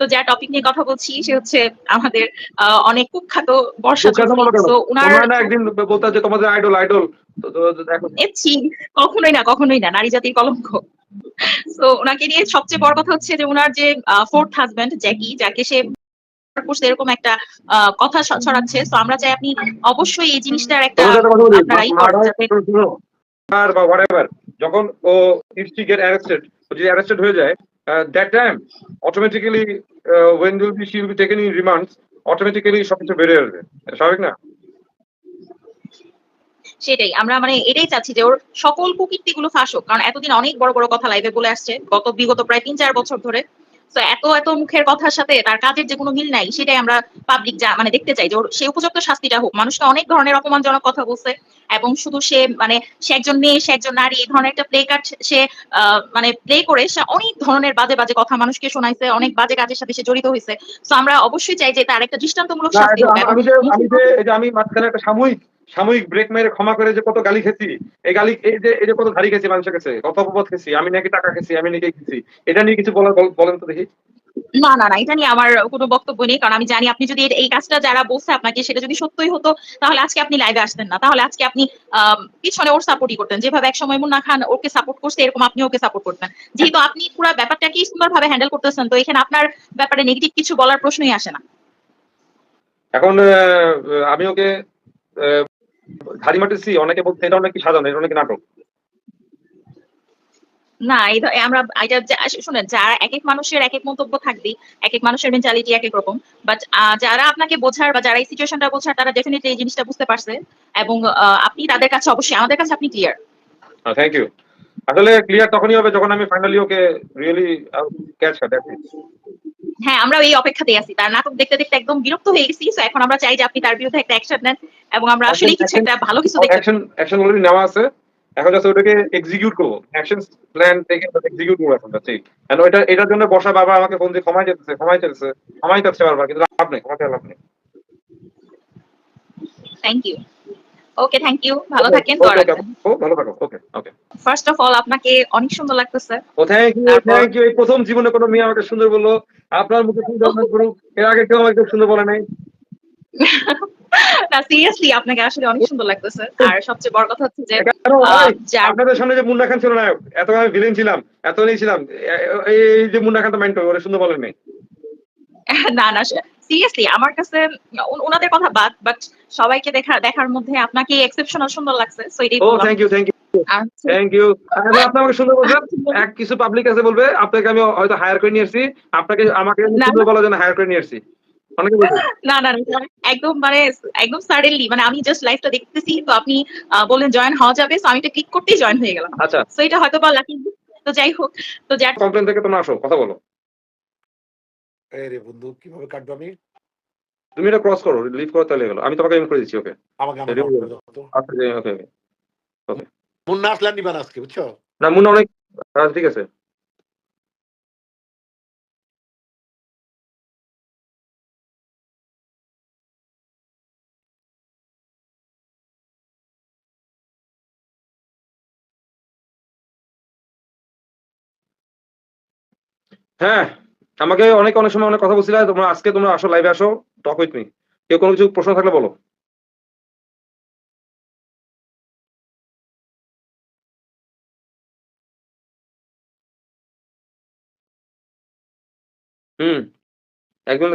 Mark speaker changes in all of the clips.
Speaker 1: তো যা টপিক নিয়ে কথা বলছি সে হচ্ছে আমাদের অনেক কুখ্যাত বর্ষা
Speaker 2: একদিন বলতে যে তোমাদের আইডল আইডল
Speaker 1: কখনোই না কখনোই না নারী জাতির কলঙ্ক। তো ওনাকে নিয়ে সবচেয়ে বড় কথা হচ্ছে যে উনার যে ফোর্থ হাজবেন্ড জ্যাকি যাকে সে এরকম একটা কথা ছড়াচ্ছে। তো আমরা চাই আপনি অবশ্যই এই জিনিসটার একটা আপনারাই
Speaker 2: যখন ও ইফ শি গেট অ্যারেস্টেড যদি অ্যারেস্টেড হয়ে যায় that time automatically when will be she will be taken in remands automatically সবকিছু বেড়ে আসবে। স্বাভাবিক না?
Speaker 1: সেটাই। আমরা মানে এটাই চাচ্ছি যে ওর সকল কুকীর্তি গুলো ফাঁস হোক। কারণ এতদিন অনেক বড় বড় কথা লাইভে বলে আসছে। গত, বিগত প্রায় তিন চার বছর ধরে তো এত এত মুখের কথার সাথে তার কাজের যে কোনো মিল নাই সেটাই আমরা পাবলিক যা মানে দেখতে চাই যে সে উপযুক্ত শাস্তিটা হোক। মানুষকে অনেক ধরনের অপমানজনক কথা বলছে এবং শুধু সে মানে সে একজন মেয়ে সে একজন নারী এই ধরনের একটা প্লে কার্ড সে আহ, মানে প্লে করে সে অনেক ধরনের বাজে বাজে কথা মানুষকে শোনাইছে অনেক বাজে কাজের সাথে সে জড়িত হয়েছে তো আমরা অবশ্যই চাই যে তার একটা দৃষ্টান্তমূলক শাস্তি হোক
Speaker 2: আমি যে আমি মাঝখানে একটা সাময়িক সাময়িক ব্রেক মেরে ক্ষমা করে যে কত গালি খেছি এই গালি এই যে এই যে কত ধারি খেছি মানুষের কাছে কত অপবাদ খেছি আমি নাকি টাকা খেছি আমি নাকি খেছি এটা নিয়ে কিছু বলার বলেন তো দেখি।
Speaker 1: না না না এটা নিয়ে আমার কোনো বক্তব্য নেই কারণ আমি জানি আপনি যদি এই কাজটা যারা বলছে আপনাকে সেটা যদি সত্যই হতো তাহলে আজকে আপনি লাইভে আসতেন না। তাহলে আজকে আপনি পিছনে ওর সাপোর্টই করতেন। যেভাবে এক সময় মুন্না খান ওকে সাপোর্ট করছে এরকম আপনি ওকে সাপোর্ট করতেন। যেহেতু আপনি পুরো ব্যাপারটাকে সুন্দরভাবে হ্যান্ডেল করতেছেন তো এখানে আপনার ব্যাপারে নেগেটিভ কিছু বলার প্রশ্নই আসে না।
Speaker 2: এখন আমি ওকে আহ, ধারি মারতেছি অনেকে বলতে এটা অনেক সাজানো এটা অনেক নাটক?
Speaker 1: না এই আমরা এটা শুনেন যারা এক এক মানুষের এক এক মন্তব্য থাকবে এক এক মানুষের মেন্টালিটি এক এক রকম বাট যারা আপনাকে বোঝার বা যারা এই সিচুয়েশনটা বোঝার তারা ডেফিনেটলি এই জিনিসটা বুঝতে পারছে এবং আপনি তাদের কাছে অবশ্যই আমাদের কাছে আপনি ক্লিয়ার
Speaker 2: থ্যাংক ইউ আসলে ক্লিয়ার তখনই হবে যখন আমি finally okay really catch that's it
Speaker 1: হ্যাঁ আমরা এই অপেক্ষাতেই আছি। তার নাটক দেখতে দেখতে একদম বিরক্ত হয়ে গেছি। তো এখন আমরা চাই যে আপনি তার বিরুদ্ধে একটা অ্যাকশন নেন এবং আমরা আসলে কিছু একটা ভালো কিছু দেখতে
Speaker 2: অ্যাকশন অ্যাকশন অলরেডি নেওয়া আছে। এখন জাস্ট ওটাকে এক্সিকিউট করব। অ্যাকশন প্ল্যান থেকে এক্সিকিউট করব এখন ঠিক এন্ড ওইটা এটার জন্য বসা বাবা আমাকে ফোন দিয়ে ক্ষমাই যেতেছে ক্ষমাই চলছে ক্ষমাই চাচ্ছে বারবার কিন্তু লাভ নেই ক্ষমা লাভ নেই।
Speaker 1: Thank you okay thank you ভালো থাকেন
Speaker 2: ও ভালো থাকো okay okay
Speaker 1: first of all আপনাকে অনেক সুন্দর লাগতেছে।
Speaker 2: ও থ্যাংক ইউ থ্যাংক ইউ প্রথম জীবনে কোনো মেয়ে আমাকে সুন্দর বলল। আপনার মুখে সুন্দর অনেক বড় এর আগে কেউ আমাকে সুন্দর বলে নাই।
Speaker 1: না সিরিয়াসলি আপনাকে আসলে অনেক সুন্দর লাগতেছে। আর সবচেয়ে বড় কথা হচ্ছে যে
Speaker 2: আপনাদের সামনে যে মুন্না খান ছিল নায়ক এত আমি ভিলেন ছিলাম এত নেই ছিলাম। এই যে মুন্না খান তো ওরে সুন্দর বলেন নাই।
Speaker 1: না না সিরিয়াসলি আমার কাছে ওনাদের কথা বাদ বাট সবাইকে দেখা দেখার মধ্যে আপনাকে এক্সেপশনাল সুন্দর লাগছে সো এটাই
Speaker 2: ও thank you thank you thank you আপনি আমাকে সুন্দর বলবেন। এক কিছু পাবলিক আছে বলবে আপনাকে আমি হয়তো হায়ার করে নিয়ে আসছি। আপনাকে আমাকে সুন্দর বলার জন্য হায়ার করে নিয়ে আসছি।
Speaker 1: না না একদম মানে একদম সাডেনলি মানে আমি জাস্ট লাইভটা দেখতেছি তো আপনি বললেন জয়েন হওয়া যাবে তো আমি এটা ক্লিক করতেই জয়েন হয়ে গেলাম।
Speaker 2: আচ্ছা।
Speaker 1: তো এটা হয়তো বা লাকি তো যাই হোক তো যার
Speaker 2: কমপ্লেন থেকে তোমরা আসো কথা বলো।
Speaker 3: এই রে বন্ধু কীভাবে কাটবো আমি?
Speaker 2: তুমি এটা ক্রস করো লিভ করো তাহলে গেলো আমি তোমাকে এমন করে দিচ্ছি ওকে
Speaker 3: আমাকে আমাকে।
Speaker 2: আচ্ছা ওকে ওকে
Speaker 3: মুন্না আসলে নিবান আজকে বুঝছ?
Speaker 2: না মুন্না অনেক আচ্ছা, ঠিক আছে। হ্যাঁ। আমাকে অনেক অনেক সময় অনেক কথা বলছিলে, তোমরা আজকে তোমরা আসো লাইভে আসো টক উইথ মি কেউ কোনো কিছু প্রশ্ন থাকলে বলো। হুম একজন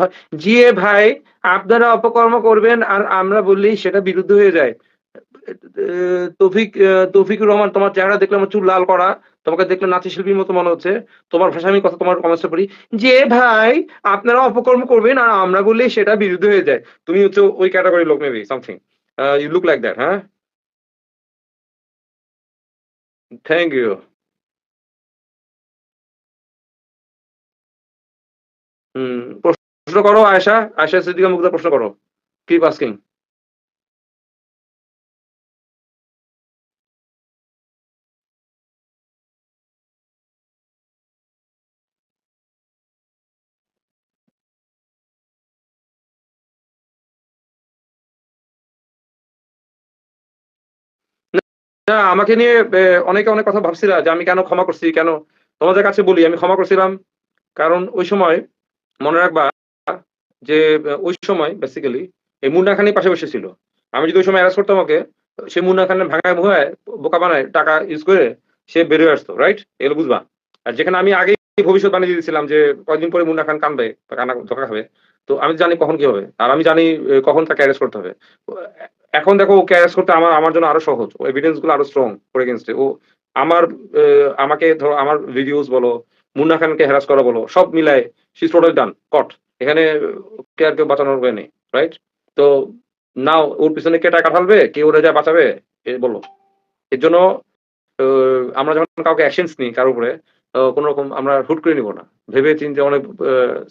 Speaker 2: ভাই জি এ ভাই আপনারা অপকর্ম করবেন আর আমরা বললেই সেটা বিরুদ্ধ হয়ে যায়। তৌফিক তৌফিকুর রহমান, তোমার চেহারা দেখলে আমার চুল লাল করা। তোমাকে দেখলে নাচি শিল্পীর মতো মনে হচ্ছে। তোমার ভাষা আমি কথা তোমার কমেন্টসটা পড়ি যে ভাই, আপনারা অপকর্ম করবেন আর আমরা বললেই সেটা বিরুদ্ধ হয়ে যায়। তুমি হচ্ছে ওই ক্যাটাগরি লোক maybe something you look like that হ্যাঁ? থ্যাংক ইউ হুম, প্রশ্ন করো আয়সা আয়সা সিদ্দিকা মুগ্ধা প্রশ্ন করো। কিপ আস্কিং না আমাকে নিয়ে অনেকে অনেক কথা ভাবছিলা যে আমি কেন ক্ষমা করছি, কেন? তোমাদের কাছে বলি, আমি ক্ষমা করছিলাম। কারণ ওই সময় মনে রাখবা যে ওই সময় বেসিক্যালি এই মুন্না খানি পাশে বসে ছিল। আমি যদি ওই সময় অ্যারেস্ট করতাম ওকে, সে মুন্না খানের ভাঙায় মুহায় বোকা বানায় টাকা ইউজ করে সে বেরিয়ে আসতো রাইট এগুলো বুঝবা? আর যেখানে আমি আগেই ভবিষ্যৎ বানিয়ে দিয়েছিলাম যে কয়েকদিন পরে মুন্না খান কানবে কানা ধোকা খাবে। তো আমি জানি কখন কি হবে। আর আমি জানি কখন তাকে অ্যারেস্ট করতে হবে। এখন দেখো, ওকে অ্যারেস্ট করতে আমার আমার জন্য আরও সহজ। ও এভিডেন্সগুলো আরও স্ট্রং ফর এগেনস্টে ও আমার আমাকে ধরো, আমার ভিডিওস বলো, মুন্না খানকে হ্যারাস করা বলো, সব মিলায় শি টোটাল ডান কট এখানে কে আর কেউ বাঁচানোর উপায় নেই রাইট তো নাও ওর পিছনে কে টাকা ঢালবে, কে ওরা যা বাঁচাবে বলো। এর জন্য আমরা যখন কাউকে অ্যাকশনস নিই কারোর উপরে কোনো রকম আমরা হুট করে নিব না। ভেবে চিন্তে অনেক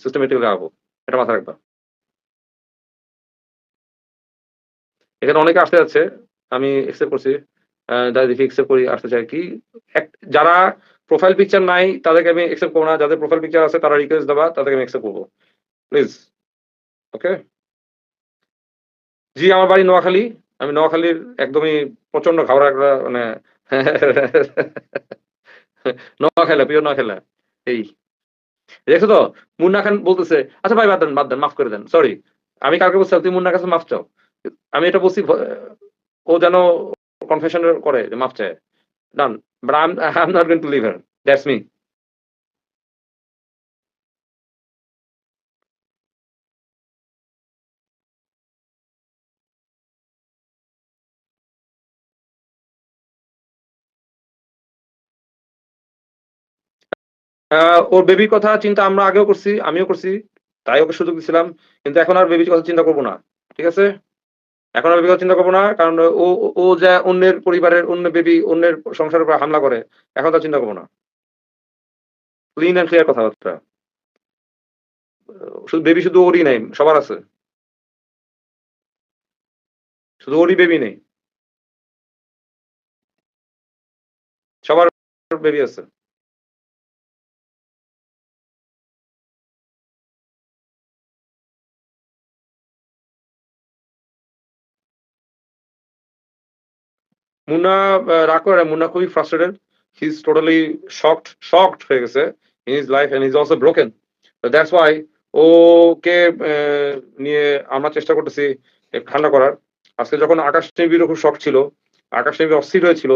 Speaker 2: সিস্টেমেটিক লাগাবো এটা মাথা রাখবা। এখানে অনেকে আসতে যাচ্ছে, আমি একসেপ্ট করছি দেখি একসেপ্ট করি, আসতে চাই কি যারা প্রোফাইল পিকচার নাই, তাদেরকে আমি একসেপ্ট করব না, যাদের প্রোফাইল পিকচার আছে, তারা রিকোয়েস্ট দেবা, তাদেরকে আমি একসেপ্ট করব। প্লিজ ওকে জি, আমার বাড়ি নোয়াখালী, আমি নোয়াখালীর একদমই প্রচণ্ড ঘাওড়া একটা মানে নোয়াখালা প্রিয় নোয়াখালা এই। দেখছ তো, মুন্না খান বলতেছে আচ্ছা ভাই, বাদ দেন বাদ দেন, মাফ করে দেন সরি আমি কালকে বলছিলাম তুমি মুন্নার কাছে মাফ চাও? আমি এটা বলছি ও যেন কনফেশন করে মাফ চায়। Done but I am not going to leave that's me ওর বেবির কথা চিন্তা আমরা আগেও করছি, আমিও করছি, তাই ওকে সুযোগ দিছিলাম, কিন্তু এখন আর বেবির কথা চিন্তা করব না, ঠিক আছে? এখন আর বেবির কথা চিন্তা করব না, কারণ ও, ও- যা অন্যের পরিবারের অন্য বেবি অন্যের সংসারের উপর হামলা করে, এখন তার চিন্তা করব না। ক্লিন অ্যান্ড ক্লিয়ার কথাবার্তা। শুধু বেবি শুধু ওরই নেই, সবার আছে। শুধু ওরই বেবি নেই। সবার বেবি আছে। মুন্না রাগ করে মুন্না খুবই frustrated he is totally shocked shocked হয়ে গেছে in his life and is also broken that's why ওকে নিয়ে আমরা চেষ্টা করতেছি ঠান্ডা করার। আজকে যখন আকাশ নেবিরও খুব শখ ছিল, আকাশ নেবি অস্থির হয়েছিল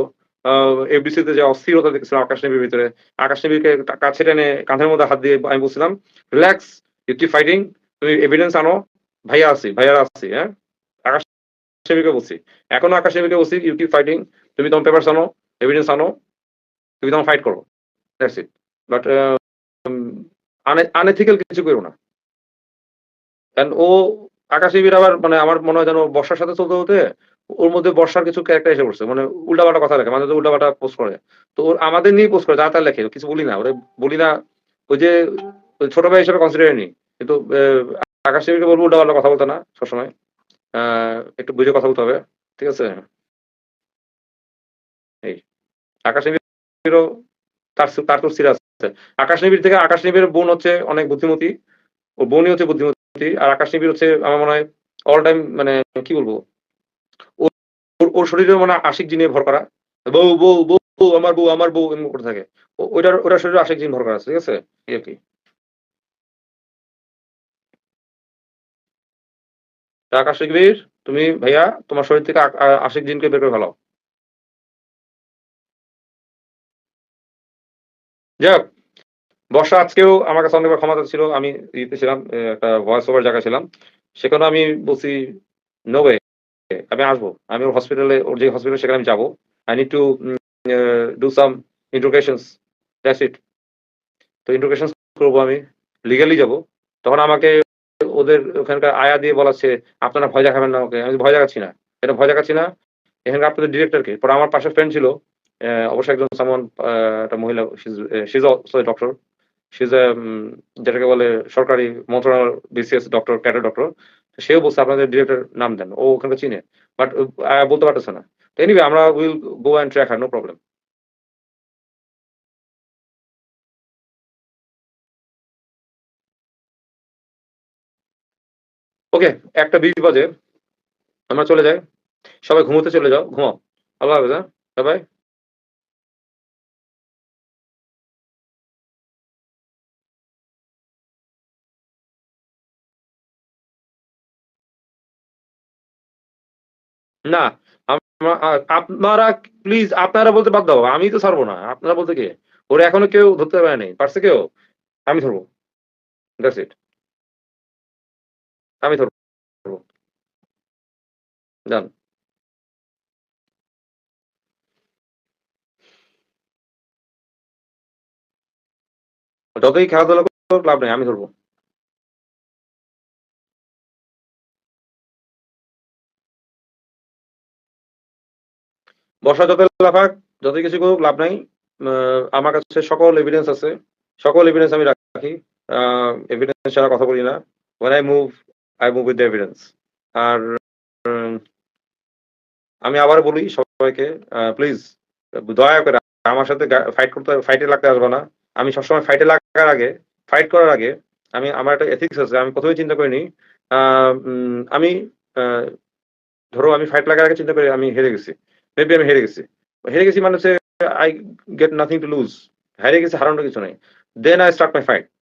Speaker 2: এফডিসিতে যে অস্থিরতা দেখছিলাম আকাশ নেবির ভিতরে, আকাশ নেবিকে কাছে টেনে কাঁধের মধ্যে হাত দিয়ে আমি বলছিলাম রিল্যাক্স ইউ ফাইটিং তুমি এভিডেন্স আনো, ভাইয়া আছি, ভাইয়ারা আছি হ্যাঁ? আকাশ নেবিকে বলছি। এখনও আকাশ নেবিকে বলছি ইউ কি ফাইটিং তুমি তোমার পেপার আনো এভিডেন্স আনো, তুমি তোমার ফাইট করো। দ্যাটস ইট বাট আনএথিক্যাল কিছু করো না। কারণ ও আকাশবীর আবার মানে আমার মনে হয় যেন বর্ষার সাথে চলতে হতে ওর মধ্যে বর্ষার কিছু ক্যারেক্টার এসে পড়ছে। মানে উল্টাপাল্টা কথা লেখে, মাঝে উল্টাপাল্টা পোস্ট করে। তো ওর আমাদের নিয়ে পোস্ট করে, যা তা লেখে, কিছু বলি না। ওরে বলি না, ওই যে ছোট ভাই হিসেবে কনসিডার নি কিন্তু আকাশবীরকে বলব উল্টাপাল্টা কথা বলতে না সবসময়। একটু বুঝে কথা বলতে হবে, ঠিক আছে? এই, আকাশ তার সিরিয়াস আছে। আকাশ নিবিড় থেকে আকাশ নিবিড়ের বোন হচ্ছে অনেক বুদ্ধিমতী, ও বোনই হচ্ছে বুদ্ধিমতী, আর আকাশ নিবিড় হচ্ছে আমার মনে হয় অল টাইম মানে কি বলব? ওর শরীরে মানে আশিক জিনে ভর করা। বউ বউ বউ, আমার বউ আমার বউ এমন করে থাকে। ওইটার ওটার শরীরে আশিক জিন ভর করা আছে, ঠিক আছে? কি। আকাশ নিবিড় তুমি ভাইয়া, তোমার শরীর থেকে আশিক জিনকে বের করে ফেলাও। যাই বর্ষা আজকেও আমার কাছে অনেকবার ক্ষমতা ছিল আমি ইতে ছিলাম একটা ভয়েস ওভার জায়গায় ছিলাম। সেখানে আমি বলছি নো আমি আসব। আমি ওর হসপিটালে ওর যে হসপিটাল সেখানে আমি যাব। I need to do some interrogations that's it তো ইন্ট্রোগেশনস করব আমি লিগালি যাব। তখন আমাকে ওদের ওখানকার আয়া দিয়ে বলাচ্ছে, আপনারা ভয় দেখাবেন না ওকে, আমি ভয় দেখাচ্ছি না। এটা ভয় দেখাচ্ছি না। এখানকার আপনাদের ডিরেক্টরকে পরে আমার পাশে ফ্রেন্ড ছিল অবশ্যই একজন সামন একটা মহিলা সিজ অলসো ডক্টর সিজ যেটাকে বলে সরকারি মন্ত্রণালয় বিসিএস ডক্টর ক্যাডার ডক্টর সেও বলছে, আপনাদের ডিরেক্টর নাম দেন, ও ওখানকার চিনে। বাট বলতে পারতেছে না। এনিওয়ে আমরা will go and track no problem okay, একটা বিশ বাজে। আমরা চলে যাই। সবাই ঘুমোতে চলে যাও। ঘুমাও। আল্লাহ হাফেজ হ্যাঁ? সবাই? না আপনারা প্লিজ আপনারা বলতে বাধ্য হব আমি তো ছাড়বো না। আপনারা বলতে কে? ওরা এখনও কেউ ধরতে পারে নাই পারছে কেউ? আমি ধরবো। দ্যাটস ইট আমি ধরবো। জান যতই খেলাধুলা করুক, লাভ নেই, আমি ধরবো। বর্ষা যত লাফাক যত কিছু করুক, লাভ নাই। আমার কাছে সকল এভিডেন্স আছে। সকল এভিডেন্স আমি রাখি। এভিডেন্স ছাড়া কথা বলি না। When I move I move the evidence. আর আমি আবার বলি সবাইকে প্লিজ দয়া করে আমার সাথে ফাইট করতে ফাইটে লাগতে আসবে না। আমি সবসময় ফাইটে লাগার আগে ফাইট করার আগে, আমি, আমার একটা এথিক্স আছে, আমি প্রথমে চিন্তা করিনি আমি ধরো আমি ফাইট লাগার আগে চিন্তা করি, আমি হেরে গেছি। মেবি আমি হেরে গেছি। হেরে গেছি মানে হচ্ছে I get nothing to lose হেরে গেছি, হারানোর কিছু নেই। Then I start my fight